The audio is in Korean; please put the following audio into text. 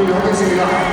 드리도록 하겠습니다.